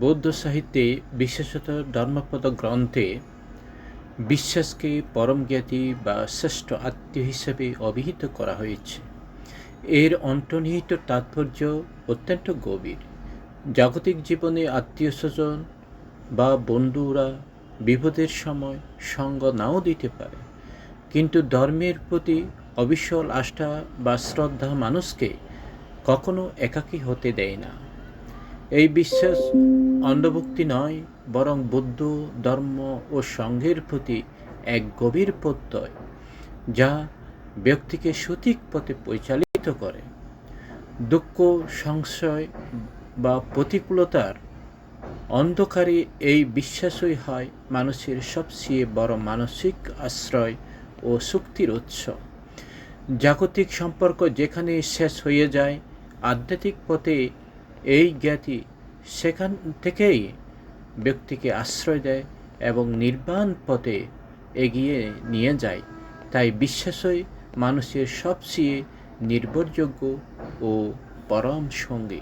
বৌদ্ধ সাহিত্যে বিশেষত ধর্মপদ গ্রন্থে বিশ্বাসকে পরম জ্ঞাতি বা শ্রেষ্ঠ আত্মীয় হিসেবে অভিহিত করা হয়েছে। এর অন্তর্নিহিত তাৎপর্য অত্যন্ত গভীর। জাগতিক জীবনে আত্মীয় স্বজন বা বন্ধুরা বিপদের সময় সঙ্গ নাও দিতে পারে, কিন্তু ধর্মের প্রতি অবিচল আস্থা বা শ্রদ্ধা মানুষকে কখনো একাকী হতে দেয় না। এই বিশ্বাস অন্ধভক্তি নয়, বরং বৌদ্ধ ধর্ম ও সংঘের প্রতি এক গভীর প্রত্যয়, যা ব্যক্তিকে সঠিক পথে পরিচালিত করে। দুঃখ, সংশয় বা প্রতিকূলতার অন্ধকারে এই বিশ্বাসই হয় মানুষের সবচেয়ে বড় মানসিক আশ্রয় ও শক্তির উৎস। জাগতিক সম্পর্ক যেখানে শেষ হয়ে যায়, আধ্যাত্মিক পথে এই জ্ঞাতি সেখান থেকেই ব্যক্তিকে আশ্রয় দেয় এবং নির্বাণ পথে এগিয়ে নিয়ে যায়। তাই বিশ্বাসই মানুষের সবচেয়ে নির্ভরযোগ্য ও পরম সঙ্গী।